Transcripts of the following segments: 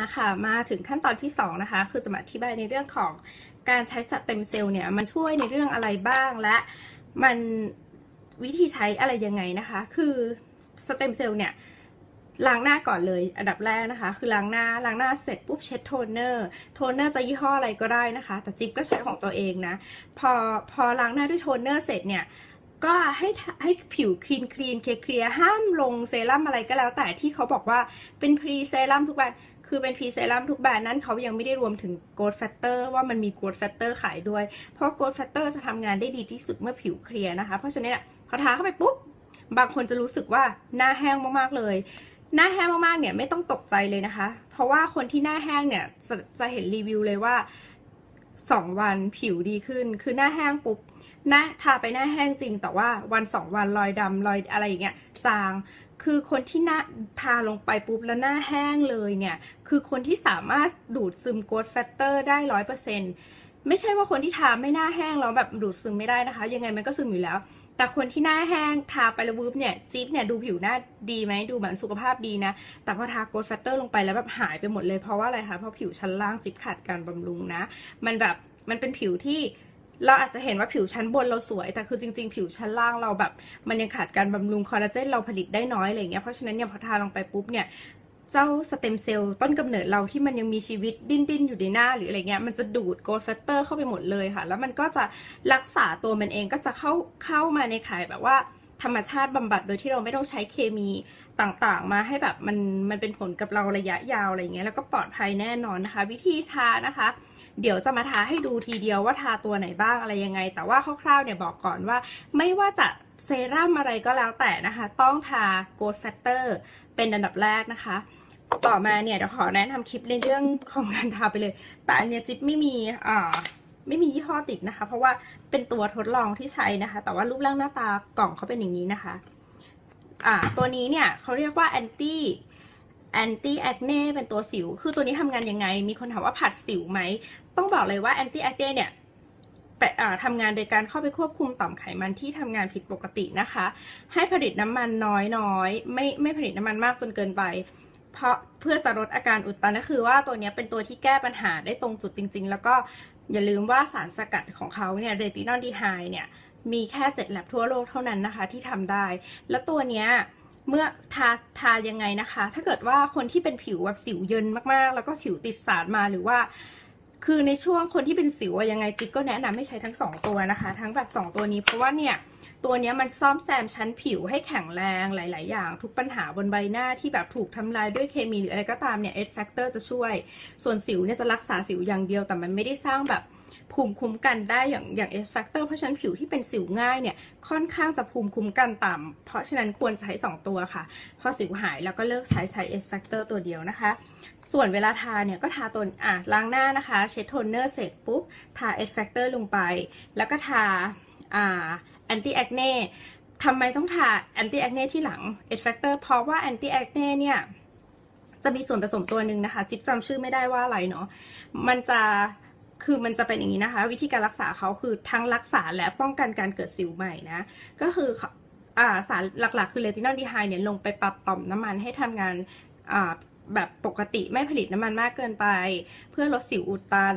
นะคะมาถึงขั้นตอนที่ 2 นะคะ คือจะมาอธิบายในเรื่องของการใช้สเต็มเซลล์เนี่ย มันช่วยในเรื่องอะไรบ้างและมันวิธีใช้อะไรยังไงนะคะ คือสเต็มเซลล์เนี่ยล้างหน้าก่อนเลยอันดับแรกนะคะ คือล้างหน้าล้างหน้าเสร็จปุ๊บเช็ดโทนเนอร์โทนเนอร์จะยี่ห้ออะไรก็ได้นะคะ แต่จิ๊บก็ใช้ของตัวเองนะ พอพอล้างหน้าด้วยโทนเนอร์เสร็จเนี่ย ก็ให้ให้ผิวคลีนคลีนเคลียร์ห้ามลงเซรั่มอะไรก็แล้วแต่ที่เขาบอกว่าเป็นพรีเซรั่มทุกวันด์คือเป็นพรีเซรั่มทุกแบรนด์นั้นเขายังไม่ได้รวมถึงโกลด์แฟตเตอร์ว่ามันมีโกลด์แฟตเตอร์ขายด้วย เพราะโกลด์แฟตเตอร์จะทำงานได้ดีที่สุดเมื่อผิวเคลียร์นะคะ เพราะฉะนั้นพอทาเข้าไปปุ๊บบางคนจะรู้สึกว่าหน้าแห้งมากๆเลยหน้าแห้งมากๆเนี่ยไม่ต้องตกใจเลยนะคะ เพราะว่าคนที่หน้าแห้งเนี่ยจะจะเห็นรีวิวเลยว่า 2 วันผิวดีขึ้น คือหน้าแห้งปุ๊บ หน้าทาไปหน้าแห้งจริง แต่ว่าวันสองวันรอยดำรอยอะไรอย่างเงี้ยจางคือคนที่หน้าทาลงไปปุ๊บแล้วหน้าแห้งเลยเนี่ย คือคนที่สามารถดูดซึมโกดแฟตเตอร์ได้ร้อยเปอร์เซ็นต์ไม่ใช่ว่าคนที่ทาไม่หน้าแห้งแล้วแบบดูดซึมไม่ได้นะคะ ยังไงมันก็ซึมอยู่แล้ว แต่คนที่หน้าแห้งทาไปแล้ววืบเนี่ยจิ๊บเนี่ยดูผิวหน้าดีไหมดูเหมือนสุขภาพดีนะ แต่พอทาโกดแฟตเตอร์ลงไปแล้วแบบหายไปหมดเลยเพราะว่าอะไรคะเพราะผิวชั้นล่างจิ๊บขาดการบำรุงนะ มันแบบมันเป็นผิวที่ เราอาจจะเห็นว่าผิวชั้นบนเราสวย แต่คือจริง ๆ ผิวชั้นล่างเราแบบ มันยังขาดการบำรุงคอลลาเจนเราผลิตได้น้อยอะไรเงี้ยเพราะฉะนั้นเนี่ยพอทาลงไปปุ๊บเนี่ยเจ้าสเต็มเซลล์ต้นกำเนิดเราที่มันยังมีชีวิตดิ้นดิ้นอยู่ในหน้าหรืออะไรเงี้ยมันจะดูดโกลด์แฟตเตอร์เข้าไปหมดเลยค่ะ แล้วมันก็จะรักษาตัวมันเองก็จะเข้าเข้ามาในข่ายแบบว่าธรรมชาติบำบัดโดยที่เราไม่ต้องใช้เคมีต่างๆ มาให้แบบมันมันเป็นผลกับเราระยะยาวอะไรเงี้ยแล้วก็ปลอดภัยแน่นอนนะคะ วิธีทานะคะ เดี๋ยวจะมาทาให้ดูทีเดียวว่าทาตัวไหนบ้างอะไรยังไง แต่ว่าคร่าวๆเนี่ยบอกก่อนว่า ไม่ว่าจะเซรั่มอะไรก็แล้วแต่นะคะ ต้องทาโกลด์แฟตเตอร์เป็นอันดับแรกนะคะต่อมาเนี่ยเดี๋ยวขอแนะนำคลิปในเรื่องของการทาไปเลย แต่อันเนี้ยจิ๊บไม่มีอ่าไม่มียี่ห้อติดนะคะ เพราะว่าเป็นตัวทดลองที่ใช้นะคะ แต่ว่ารูปร่างหน้าตากล่องเขาเป็นอย่างนี้นะคะ อ่าตัวนี้เนี่ยเขาเรียกว่า anti แอนตี้แอคเน่เป็นตัวสิว คือตัวนี้ทำงานยังไง มีคนถามว่าผัดสิวไหม ต้องบอกเลยว่าแอนตี้แอคเน่เนี่ยทำงานโดยการเข้าไปควบคุมต่อมไขมันที่ทำงานผิดปกตินะคะ ให้ผลิตน้ำมันน้อยๆ ไม่ไม่ผลิตน้ำมันมากจนเกินไป เพราะเพื่อจะลดอาการอุดตันก็คือว่าตัวนี้เป็นตัวที่แก้ปัญหาได้ตรงจุดจริง ๆ แล้วก็อย่าลืมว่าสารสกัดของเขาเนี่ยเรตินอลดีไฮเนี่ยมีแค่เจ็ดแลบทั่วโลกเท่านั้นนะคะที่ทำได้ แล้วตัวเนี้ย เมื่อทาทายังไงนะคะ ถ้าเกิดว่าคนที่เป็นผิวแบบสิวเยินมากๆ แล้วก็ผิวติดสารมาหรือว่า คือในช่วงคนที่เป็นสิวยังไงจิ๊บก็แนะนำให้ใช้ทั้ง 2 ตัวนะคะ ทั้งแบบ 2 ตัวนี้เพราะว่าเนี่ยตัวนี้มันซ่อมแซมชั้นผิวให้แข็งแรงหลาย ๆ อย่าง ทุกปัญหาบนใบหน้าที่แบบถูกทำลายด้วยเคมีหรืออะไรก็ตามเนี่ยเอสแฟกเตอร์จะช่วย ส่วนสิวเนี่ยจะรักษาสิวอย่างเดียวแต่มันไม่ได้สร้างแบบ ภูมิคุ้มกันได้อย่างอย่างเอสแฟกเตอร์เพราะฉะนั้นผิวที่เป็นสิวง่ายเนี่ยค่อนข้างจะภูมิคุ้มกันต่ำเพราะฉะนั้นควรใช้ 2 ตัวค่ะ พอสิวหายแล้วก็เลิกใช้ใช้เอสแฟกเตอร์ตัวเดียวนะคะ ส่วนเวลาทาเนี่ยก็ทาตัวอะล้างหน้านะคะ เช็ดโทนเนอร์เสร็จปุ๊บ ทาเอสแฟกเตอร์ลงไป แล้วก็ทาอ่าแอนตี้แอคเน่ทำไมต้องทาแอนตี้แอคเน่ที่หลังเอสแฟกเตอร์เพราะว่าแอนตี้แอคเน่เนี่ยจะมีส่วนผสมตัวหนึ่งนะคะ จิ๊บจำชื่อไม่ได้ว่าอะไรเนาะมันจะ คือมันจะเป็นอย่างนี้นะคะ วิธีการรักษาเขาคือทั้งรักษาและป้องกันการเกิดสิวใหม่นะ ก็คืออสารหลักๆ คือเลตินอลดีไฮเนี่ยลงไปปรับต่อมน้ำมันให้ทำงานแบบปกติไม่ผลิตน้ำมันมากเกินไป เพื่อลดสิวอุดตัน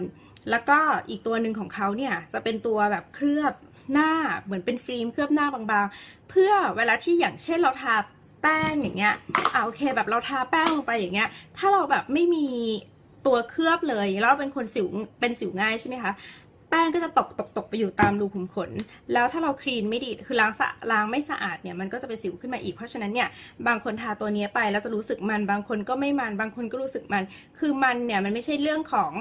แล้วก็อีกตัวหนึ่งของเขาเนี่ยจะเป็นตัวแบบเคลือบหน้าเหมือนเป็นฟิล์มเคลือบหน้าบางๆ เพื่อเวลาที่อย่างเช่นเราทาแป้งอย่างเงี้ยอ่าโอเคแบบเราทาแป้งลงไปอย่างเงี้ย ถ้าเราแบบไม่มี ตัวเคลือบเลย แล้วเป็นคนสิวเป็นสิวง่ายใช่ไหมคะแป้งก็จะตกตกตกไปอยู่ตามรูขุมขน แล้วถ้าเราคลีนไม่ดี คือล้างสะล้างไม่สะอาดเนี่ย มันก็จะเป็นสิวขึ้นมาอีก เพราะฉะนั้นเนี่ย บางคนทาตัวนี้ไปแล้วจะรู้สึกมัน บางคนก็ไม่มัน บางคนก็รู้สึกมัน คือมันเนี่ยมันไม่ใช่เรื่องของ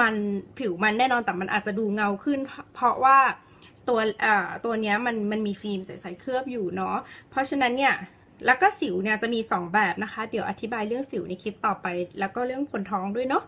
มันผิวมันแน่นอน แต่มันอาจจะดูเงาขึ้น เพราะว่าตัวอ่าตัวนี้มันมันมีฟิล์มใสๆเคลือบอยู่เนาะ เพราะฉะนั้นเนี่ย แล้วก็สิวเนี่ยจะมี 2 แบบนะคะ เดี๋ยวอธิบายเรื่องสิวในคลิปต่อไป แล้วก็เรื่องคนท้องด้วยเนาะ